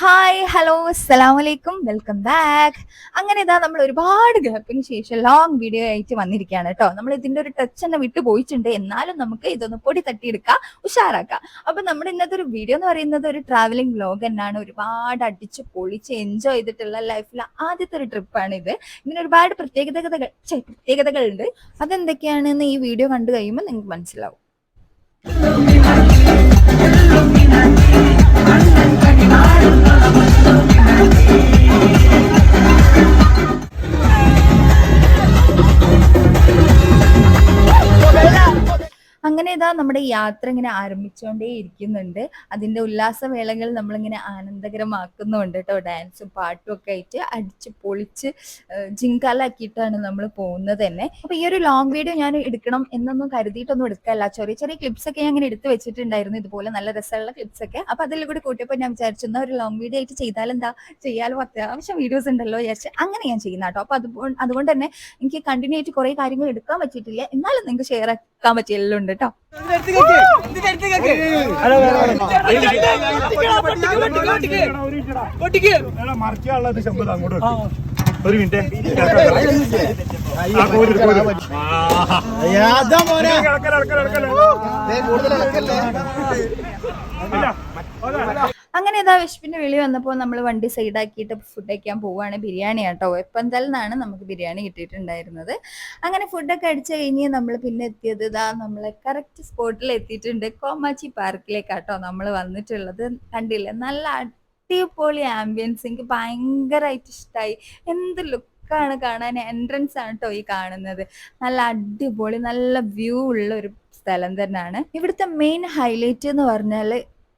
Hi hello അസ്സലാം വലൈക്കും welcome back അങ്ങനെ ഇതാ നമ്മൾ ഒരുപാട് ഗ്യാപ്പിന് ശേഷം ലോങ് വീഡിയോ ആയിട്ട് വന്നിരിക്കുകയാണ് കേട്ടോ. നമ്മൾ ഇതിന്റെ ഒരു ടച്ച് തന്നെ വിട്ടു പോയിട്ടുണ്ട്. എന്നാലും നമുക്ക് ഇതൊന്ന് പൊടി തട്ടിയെടുക്കാം ഉഷാറാക്കാം. അപ്പൊ നമ്മുടെ ഇന്നത്തെ ഒരു വീഡിയോ എന്ന് പറയുന്നത് ഒരു ട്രാവലിംഗ് വ്ലോഗ് തന്നെയാണ്. ഒരുപാട് അടിച്ച് പൊളിച്ച് എൻജോയ് ചെയ്തിട്ടുള്ള ലൈഫിലെ ആദ്യത്തെ ഒരു ട്രിപ്പാണ് ഇത്. ഇതിന് ഒരുപാട് പ്രത്യേകതകൾ പ്രത്യേകതകൾ പ്രത്യേകതകളുണ്ട്. അതെന്തൊക്കെയാണെന്ന് ഈ വീഡിയോ കണ്ടു കഴിയുമ്പോൾ നിങ്ങൾക്ക് മനസ്സിലാവും. Thank you. അങ്ങനെ ഇതാ നമ്മുടെ യാത്ര ഇങ്ങനെ ആരംഭിച്ചുകൊണ്ടേ ഇരിക്കുന്നുണ്ട്. അതിന്റെ ഉല്ലാസവേളകൾ നമ്മളിങ്ങനെ ആനന്ദകരമാക്കുന്നുണ്ട് കേട്ടോ ഡാൻസും പാട്ടും ഒക്കെ ആയിട്ട് അടിച്ച് പൊളിച്ച് ജിങ്കാലാക്കിയിട്ടാണ് നമ്മൾ പോകുന്നത് തന്നെ. അപ്പൊ ഈ ഒരു ലോങ് വീഡിയോ ഞാൻ എടുക്കണം എന്നൊന്നും കരുതിയിട്ടൊന്നും എടുക്കല്ല. ചെറിയ ചെറിയ ക്ലിപ്സ് ഒക്കെ ഞാൻ ഇങ്ങനെ എടുത്ത് വെച്ചിട്ടുണ്ടായിരുന്നു. ഇതുപോലെ നല്ല രസമുള്ള ക്ലിപ്സ് ഒക്കെ. അപ്പൊ അതിൽ കൂടി കൂട്ടിയപ്പോൾ ഞാൻ വിചാരിച്ചു എന്നാ ഒരു ലോങ് വീഡിയോ ആയിട്ട് ചെയ്താലെന്താ ചെയ്യാലോ? അത്യാവശ്യം വീഡിയോസ് ഉണ്ടല്ലോ. വിചാരിച്ച് അങ്ങനെ ഞാൻ ചെയ്യുന്ന കേട്ടോ അപ്പൊ അതുകൊണ്ട് അതുകൊണ്ട് തന്നെ എനിക്ക് കണ്ടിന്യൂ ആയിട്ട് കുറെ കാര്യങ്ങൾ എടുക്കാൻ പറ്റിയിട്ടില്ല. എന്നാലും നിങ്ങൾക്ക് ഷെയർ ആക്കാൻ പറ്റിയല്ലോ ഉണ്ട് കേട്ടോ വെക്ക്. ഒരു മിനിറ്റ് ആ, അങ്ങനെ ഇതാ വിശപ്പിന്റെ വിളി വന്നപ്പോൾ നമ്മൾ വണ്ടി സൈഡാക്കിയിട്ട് ഫുഡ് കഴിക്കാൻ പോവുകയാണ് ബിരിയാണി കേട്ടോ എപ്പന്തൽ നിന്നാണ് നമുക്ക് ബിരിയാണി കിട്ടിയിട്ടുണ്ടായിരുന്നത്. അങ്ങനെ ഫുഡൊക്കെ അടിച്ചു കഴിഞ്ഞ് നമ്മൾ പിന്നെ എത്തിയത് ഇതാ നമ്മളെ കറക്റ്റ് സ്പോട്ടിൽ എത്തിയിട്ടുണ്ട്. കോമാച്ചി പാർക്കിലേക്കാട്ടോ നമ്മൾ വന്നിട്ടുള്ളത്. കണ്ടില്ലേ? നല്ല അടിപൊളി ആംബിയൻസ് എനിക്ക് ഭയങ്കരമായിട്ട് ഇഷ്ടമായി എന്ത് ലുക്കാണ് കാണാൻ എൻട്രൻസ് ആണ് കേട്ടോ ഈ കാണുന്നത്. നല്ല അടിപൊളി നല്ല വ്യൂ ഉള്ള ഒരു സ്ഥലം തന്നെയാണ് ഇവിടുത്തെ മെയിൻ ഹൈലൈറ്റ് എന്ന് പറഞ്ഞാൽ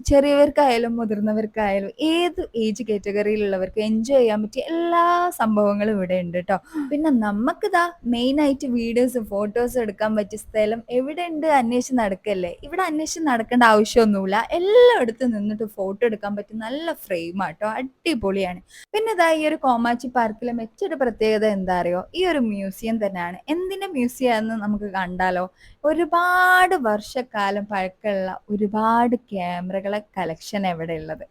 ചെറിയവർക്കായാലും മുതിർന്നവർക്കായാലും ഏത് ഏജ് കാറ്റഗറിയിലുള്ളവർക്ക് എൻജോയ് ചെയ്യാൻ പറ്റിയ എല്ലാ സംഭവങ്ങളും ഇവിടെ ഉണ്ട് കേട്ടോ പിന്നെ നമുക്കിതാ മെയിൻ ആയിട്ട് വീഡിയോസ് ഫോട്ടോസ് എടുക്കാൻ പറ്റിയ സ്ഥലം എവിടെ ഉണ്ട് അന്വേഷിച്ച് നടക്കല്ലേ? ഇവിടെ അന്വേഷിച്ച് നടക്കേണ്ട ആവശ്യമൊന്നുമില്ല. എല്ലായിടത്തും നിന്നിട്ട് ഫോട്ടോ എടുക്കാൻ പറ്റിയ നല്ല ഫ്രെയിം ആട്ടോ അടിപൊളിയാണ്. പിന്നെ ഇതാ ഈ ഒരു കോമാച്ചി പാർക്കിലെ മെച്ചൊരു പ്രത്യേകത എന്താ അറിയോ? ഈ ഒരു മ്യൂസിയം തന്നെയാണ്. എന്തിന്റെ മ്യൂസിയം എന്ന് നമുക്ക് കണ്ടാലോ? ഒരുപാട് വർഷക്കാലം പഴക്കമുള്ള ഒരുപാട് ക്യാമറകളെ കളക്ഷൻ എവിടെ ഉള്ളത്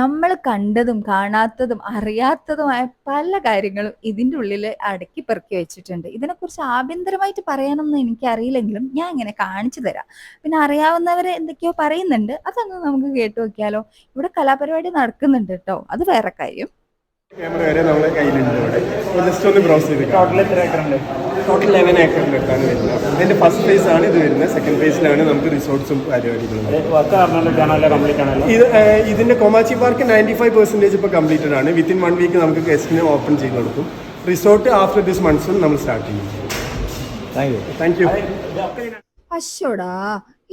നമ്മൾ കണ്ടതും കാണാത്തതും അറിയാത്തതുമായ പല കാര്യങ്ങളും ഇതിന്റെ ഉള്ളിൽ അടക്കി പെറുക്കി വെച്ചിട്ടുണ്ട്. ഇതിനെക്കുറിച്ച് ആഭ്യന്തരമായിട്ട് പറയാനൊന്നും എനിക്കറിയില്ലെങ്കിലും ഞാൻ ഇങ്ങനെ കാണിച്ചു തരാം. പിന്നെ അറിയാവുന്നവർ എന്തൊക്കെയോ പറയുന്നുണ്ട്. അതൊന്ന് നമുക്ക് കേട്ടു നോക്കിയാലോ. ഇവിടെ കലാപരിപാടി നടക്കുന്നുണ്ട് കേട്ടോ. അത് വേറെ കാര്യം. ക്യാമറ വരെ നമ്മുടെ കയ്യിലുണ്ട് ഇവിടെ. ജസ്റ്റ് ഒന്ന് ബ്രൗസ് ചെയ്ത് ടോട്ടൽ എത്ര ഏക്കറുണ്ട് ടോട്ടൽ ലെവൻ ഏക്കറിന്റെ അടുത്താണ് വരുന്നത്. ഇതിന്റെ ഫസ്റ്റ് ഫേസ് ആണ് ഇത് വരുന്നത്. സെക്കൻഡ് ഫേസിലാണ് നമുക്ക് റിസോർട്ട്സും പരിപാടികളും ഇത് ഇതിന്റെ Komachi park ninety five percentage ഇപ്പോൾ കംപ്ലീറ്റഡ് ആണ്. വിത്തിൻ വൺ വീക്ക് നമുക്ക് ഗസ്റ്റിന് ഓപ്പൺ ചെയ്ത് കൊടുക്കും. റിസോർട്ട് ആഫ്റ്റർ ദിസ് മൺസൂൺ നമ്മൾ സ്റ്റാർട്ട് ചെയ്യും. താങ്ക് യു അശ്ശോടാ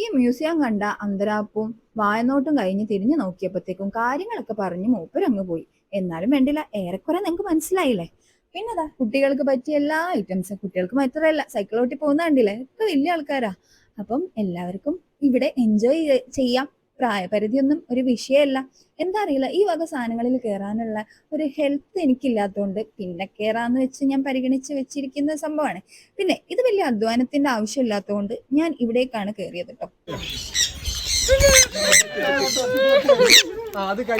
ഈ മ്യൂസിയം കണ്ട അന്തരാപ്പും വായനോട്ടും കഴിഞ്ഞ് തിരിഞ്ഞു നോക്കിയപ്പോഴത്തേക്കും കാര്യങ്ങളൊക്കെ പറഞ്ഞ് മൂപ്പരങ്ങ് പോയി. എന്നാലും വേണ്ടില്ല ഏറെക്കുറെ നിങ്ങൾക്ക് മനസ്സിലായില്ലേ? പിന്നെതാ കുട്ടികൾക്ക് പറ്റിയ എല്ലാ ഐറ്റംസും കുട്ടികൾക്ക് മാത്രമല്ല സൈക്കിൾ ഓട്ടി പോകുന്ന കണ്ടില്ലേ? ഒക്കെ വലിയ ആൾക്കാരാ. അപ്പം എല്ലാവർക്കും ഇവിടെ എൻജോയ് ചെയ്യാം പ്രായപരിധിയൊന്നും ഒരു വിഷയമല്ല. എന്താ അറിയില്ല ഈ വക സാധനങ്ങളിൽ കയറാനുള്ള ഒരു ഹെൽത്ത് എനിക്കില്ലാത്തതുകൊണ്ട് പിന്നെ കയറാന്ന് വെച്ച് ഞാൻ പരിഗണിച്ച് വെച്ചിരിക്കുന്ന സംഭവമാണ്. പിന്നെ ഇത് വലിയ അധ്വാനത്തിന്റെ ആവശ്യമില്ലാത്തതുകൊണ്ട് ഞാൻ ഇവിടേക്കാണ് കയറിയത് കേട്ടോ അത് കൈ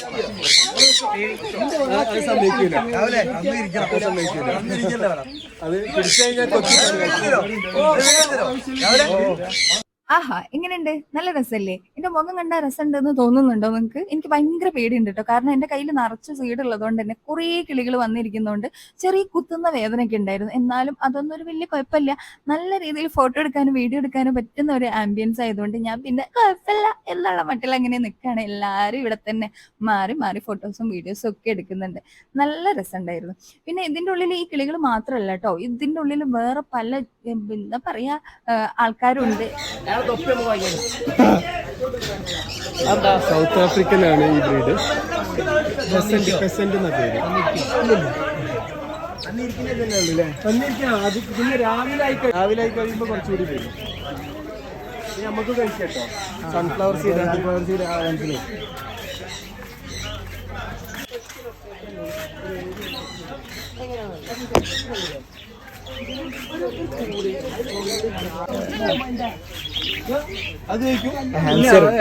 അത് സമ്മതിക്കൂല അത് പിടിച്ചു കഴിഞ്ഞാൽ ആഹാ എങ്ങനെയുണ്ട്? നല്ല രസമല്ലേ എന്റെ മുഖം കണ്ട രസമുണ്ടെന്ന് തോന്നുന്നുണ്ടോ നിങ്ങൾക്ക് എനിക്ക് ഭയങ്കര പേടിയുണ്ട് കേട്ടോ കാരണം എന്റെ കയ്യിൽ നിറച്ച് സീഡ് ഉള്ളതുകൊണ്ട് തന്നെ കുറേ കിളികൾ വന്നിരിക്കുന്നതുകൊണ്ട് ചെറിയ കുത്തുന്ന വേദനയൊക്കെ ഉണ്ടായിരുന്നു. എന്നാലും അതൊന്നും ഒരു വലിയ കുഴപ്പമില്ല. നല്ല രീതിയിൽ ഫോട്ടോ എടുക്കാനും വീഡിയോ എടുക്കാനും പറ്റുന്ന ഒരു ആംബിയൻസ് ആയതുകൊണ്ട് ഞാൻ പിന്നെ കുഴപ്പമില്ല എന്നുള്ള മട്ടിൽ അങ്ങനെ നിൽക്കുകയാണ്. എല്ലാവരും ഇവിടെ തന്നെ മാറി മാറി ഫോട്ടോസും വീഡിയോസും ഒക്കെ എടുക്കുന്നുണ്ട്. നല്ല രസമുണ്ടായിരുന്നു. പിന്നെ ഇതിന്റെ ഉള്ളിൽ ഈ കിളികൾ മാത്രമല്ല കേട്ടോ ഇതിന്റെ ഉള്ളിൽ വേറെ പല എന്താ പറയാ ആ, ആൾക്കാരുണ്ട് സൗത്ത് ആഫ്രിക്കൻ ആണ് ഈ ബ്രീഡ്. അത് രാവിലെ നമുക്ക് സൺഫ്ലവർ സീഡ് സീഡ് അത്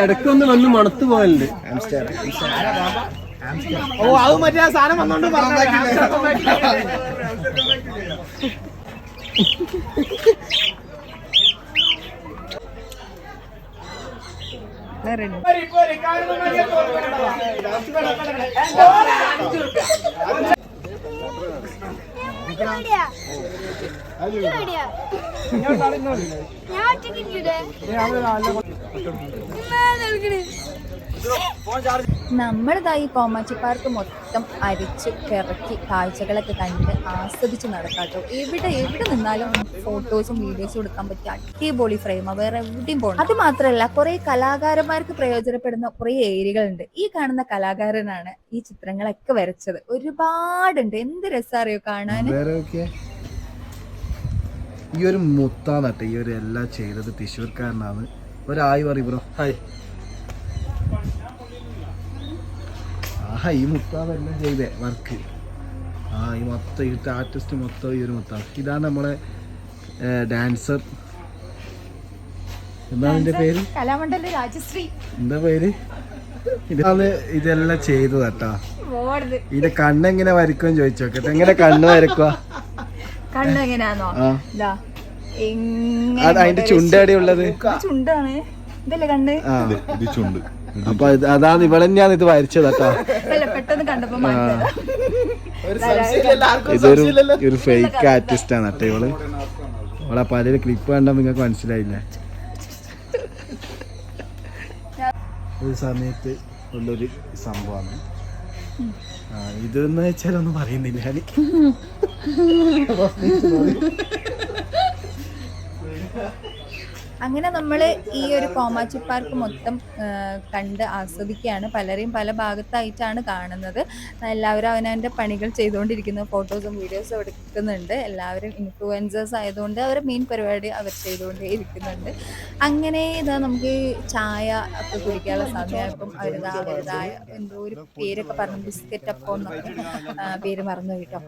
ഇടയ്ക്കൊന്ന് വന്ന് മണത്ത് പോകലുണ്ട്. ഓ അത് മറ്റേ ആ സാധനം വന്നോണ്ട് റെഡി ഞാൻ ഒറ്റയ്ക്കിരിക്കൂലേ നമ്മളിതാ ഈ കോമാച്ചി പാർക്ക് മൊത്തം അരിച്ച് കിറക്കി കാഴ്ചകളൊക്കെ കണ്ട് ആസ്വദിച്ച് നടക്കാട്ടോ എവിടെ എവിടെ നിന്നാലും ഫോട്ടോസും വീഡിയോസും എടുക്കാൻ പറ്റിയ അടിപൊളി ഫ്രെയിം വേറെ എവിടെയും പോകണം അത് മാത്രമല്ല കുറെ കലാകാരന്മാർക്ക് പ്രയോജനപ്പെടുന്ന കുറെ ഏരിയകളുണ്ട്. ഈ കാണുന്ന കലാകാരനാണ് ഈ ചിത്രങ്ങളൊക്കെ വരച്ചത്. ഒരുപാടുണ്ട്. എന്ത് രസറിയോ കാണാൻ? ഈ ഒരു മുത്താന്നട്ടെ ഈ ഒരു എല്ലാം ചെയ്തത് തൃശ്ശൂർക്കാരനാണ്. ഒരായി പറയും ബ്രോ. ഹായ്. ആഹാ ഈ മുത്താവെല്ലാം ചെയ്തേ വർക്ക്. ആ ഈ മൊത്തം ഈ ആർട്ടിസ്റ്റ് മൊത്തം ഈ ഒരു മുത്താവ്. ഇതാണ് നമ്മളെ ഡാൻസർ എന്താണ് ഇതിന്റെ പേര്? കലാമണ്ഡല രാജശ്രീ. എന്താ പേര്? ഇതാണ് ഇതെല്ലാം ചെയ്തത് കേട്ടാ. ഇതിന്റെ കണ്ണെങ്ങനെ വരക്കുമെന്ന് ചോദിച്ചു നോക്കട്ടെ എങ്ങനെ കണ്ണ് വരക്കുക കണ്ണ് എങ്ങനെയാണോ ആ. അതിന്റെ ചുണ്ടടി ഉള്ളത് ചുണ്ടാണ്. ഇതല്ലേ കണ്ണ്? ആ. അപ്പൊ അതാണ് ഇവിടെ ഞാൻ ഇത് വരച്ചത് കേട്ടോ. ഇതൊരു? ഒരു ഫേക്ക് ആർട്ടിസ്റ്റ് ആണ് കേട്ടോ ഇവൾ. ഇവളെ പല ക്ലിപ്പ് കണ്ടാൽ നിങ്ങൾക്ക് മനസ്സിലായില്ല? ഒരു സമയത്ത് ഉള്ളൊരു സംഭവമാണ്. ഇതെന്ന് വെച്ചാൽ ഒന്നും പറയുന്നില്ല ഞാൻ. അങ്ങനെ നമ്മൾ ഈ ഒരു കോമാച്ചി പാർക്ക് മൊത്തം കണ്ട് ആസ്വദിക്കുകയാണ്. പലരെയും പല ഭാഗത്തായിട്ടാണ് കാണുന്നത്. എല്ലാവരും അവനവന്റെ പണികൾ ചെയ്തുകൊണ്ടിരിക്കുന്നു. ഫോട്ടോസും വീഡിയോസും എടുക്കുന്നുണ്ട് എല്ലാവരും ഇൻഫ്ലുവൻസേഴ്സ് ആയതുകൊണ്ട് അവരുടെ മെയിൻ പരിപാടി അവർ ചെയ്തുകൊണ്ടേ ഇരിക്കുന്നുണ്ട് അങ്ങനെ ഇതാ നമുക്ക് ചായ ഒക്കെ കുടിക്കാനുള്ള സമയമായപ്പം അവരിതാ അവരുതായ എന്തോ ഒരു പേരൊക്കെ പറഞ്ഞു ബിസ്ക്കറ്റ് അപ്പം പേര് മറന്നു കേട്ടോ.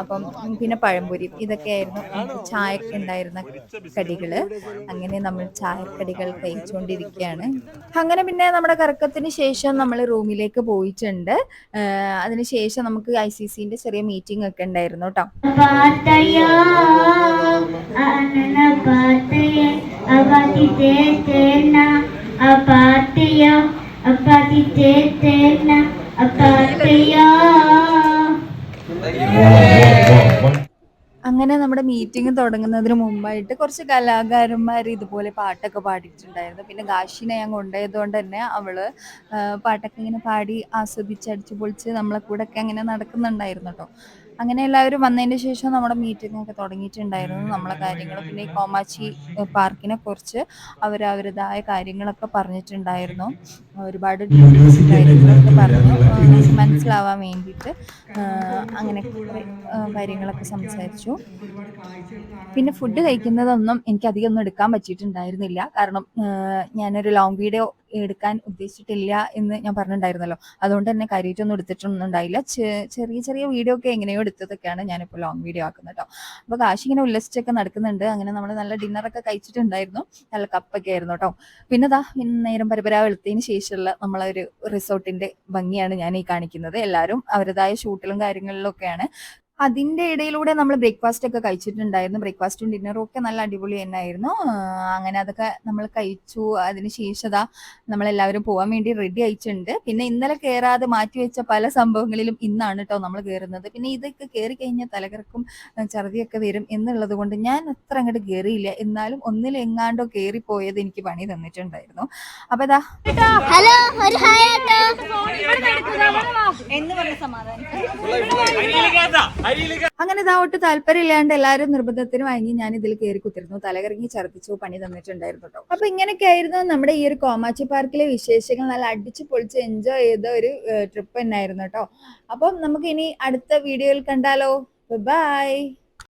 അപ്പം പിന്നെ പഴംപൊരി ഇതൊക്കെയായിരുന്നു. ചായ ഉണ്ടായിരുന്ന കടികൾ അങ്ങനെ നമ്മൾ ചായക്കടികൾ കഴിച്ചുകൊണ്ടിരിക്കുകയാണ് അങ്ങനെ പിന്നെ നമ്മുടെ കറക്കത്തിന് ശേഷം നമ്മൾ റൂമിലേക്ക് പോയിട്ടുണ്ട്. അതിനുശേഷം നമുക്ക് ഐ സി സിന്റെ ചെറിയ മീറ്റിംഗ് ഒക്കെ ഉണ്ടായിരുന്നു കേട്ടോ. അങ്ങനെ നമ്മുടെ മീറ്റിംഗ് തുടങ്ങുന്നതിന് മുമ്പായിട്ട് കുറച്ച് കലാകാരന്മാർ ഇതുപോലെ പാട്ടൊക്കെ പാടിയിട്ടുണ്ടായിരുന്നു. പിന്നെ ഗാഷിനെ ഞാൻ കൊണ്ടുപോയതുകൊണ്ട് തന്നെ അവൾ പാട്ടൊക്കെ ഇങ്ങനെ പാടി ആസ്വദിച്ച് അടിച്ചു പൊളിച്ച് നമ്മളെ കൂടെ ഒക്കെ അങ്ങനെ നടക്കുന്നുണ്ടായിരുന്നു കേട്ടോ അങ്ങനെ എല്ലാവരും വന്നതിന് ശേഷം നമ്മുടെ മീറ്റിംഗ് ഒക്കെ തുടങ്ങിയിട്ടുണ്ടായിരുന്നു. നമ്മളെ കാര്യങ്ങൾ പിന്നെ ഈ കോമാച്ചി പാർക്കിനെ കുറിച്ച് അവർ അവരുടേതായ കാര്യങ്ങളൊക്കെ പറഞ്ഞിട്ടുണ്ടായിരുന്നു. ഒരുപാട് കാര്യങ്ങളൊക്കെ പറഞ്ഞു. മനസ്സിലാവാൻ വേണ്ടിയിട്ട് അങ്ങനെ കാര്യങ്ങളൊക്കെ സംസാരിച്ചു. പിന്നെ ഫുഡ് കഴിക്കുന്നതൊന്നും എനിക്ക് അധികം ഒന്നും എടുക്കാൻ പറ്റിയിട്ടുണ്ടായിരുന്നില്ല. കാരണം ഞാനൊരു ലോങ് വീഡിയോ എടുക്കാൻ ഉദ്ദേശിച്ചിട്ടില്ല എന്ന് ഞാൻ പറഞ്ഞിട്ടുണ്ടായിരുന്നല്ലോ. അതുകൊണ്ട് തന്നെ കാര്യമായിട്ടൊന്നും എടുത്തിട്ടൊന്നും ഉണ്ടായില്ല ചെറിയ ചെറിയ വീഡിയോ ഒക്കെ എങ്ങനെയോ എടുത്തതൊക്കെയാണ് ഞാനിപ്പോൾ ലോങ് വീഡിയോ ആക്കുന്നത് കേട്ടോ അപ്പോൾ കാശി ഇങ്ങനെ ഉല്ലസിച്ചൊക്കെ നടക്കുന്നുണ്ട്. അങ്ങനെ നമ്മൾ നല്ല ഡിന്നറൊക്കെ കഴിച്ചിട്ടുണ്ടായിരുന്നു. നല്ല കപ്പൊക്കെ ആയിരുന്നു കേട്ടോ പിന്നെ ദാ നേരം പരപരാ വെളുത്തതിന് ശേഷമുള്ള നമ്മളെ ഒരു റിസോർട്ടിന്റെ ഭംഗിയാണ് ഞാൻ ഈ കാണിക്കുന്നത്. എല്ലാവരും അവരുടേതായ ഷൂട്ടിലും കാര്യങ്ങളിലും അതിന്റെ ഇടയിലൂടെ നമ്മൾ ബ്രേക്ക്ഫാസ്റ്റ് ഒക്കെ കഴിച്ചിട്ടുണ്ടായിരുന്നു. ബ്രേക്ക്ഫാസ്റ്റും ഡിന്നറും ഒക്കെ നല്ല അടിപൊളി തന്നെയായിരുന്നു. അങ്ങനെ അതൊക്കെ നമ്മൾ കഴിച്ചു. അതിന് ശേഷം നമ്മളെല്ലാവരും പോകാൻ വേണ്ടി റെഡി ആയിട്ടുണ്ട്. പിന്നെ ഇന്നലെ കയറാതെ മാറ്റിവെച്ച പല സംഭവങ്ങളിലും ഇന്നാണ് കേട്ടോ നമ്മൾ കയറുന്നത് പിന്നെ ഇതൊക്കെ കയറി കഴിഞ്ഞാൽ തലകറക്കും ഛർദിയൊക്കെ വരും എന്നുള്ളത് കൊണ്ട് ഞാൻ അത്ര അങ്ങോട്ട് കയറിയില്ല എന്നാലും ഒന്നിലെങ്ങാണ്ടോ കയറി പോയത് എനിക്ക് പണി തന്നിട്ടുണ്ടായിരുന്നു. അപ്പൊ ഇതാ ഹലോ ഒരു ഹായ് ആട്ടോ. അങ്ങനെ ഇതാവട്ട് താല്പര്യമില്ലാണ്ട് എല്ലാവരും നിർബന്ധത്തിന് വാങ്ങി ഞാൻ ഇതിൽ കയറി കുത്തിരുന്നു. തലകറങ്ങി ഛർദ്ദിച്ചു പണി തന്നിട്ടുണ്ടായിരുന്നു കേട്ടോ. അപ്പൊ ഇങ്ങനെയൊക്കെ ആയിരുന്നു നമ്മുടെ ഈ ഒരു കോമാച്ചി പാർക്കിലെ വിശേഷങ്ങൾ. നല്ല അടിച്ച് പൊളിച്ച് എൻജോയ് ചെയ്ത ഒരു ട്രിപ്പ് തന്നെയായിരുന്നു കേട്ടോ. അപ്പം നമുക്ക് ഇനി അടുത്ത വീഡിയോയിൽ കണ്ടാലോ. ബൈ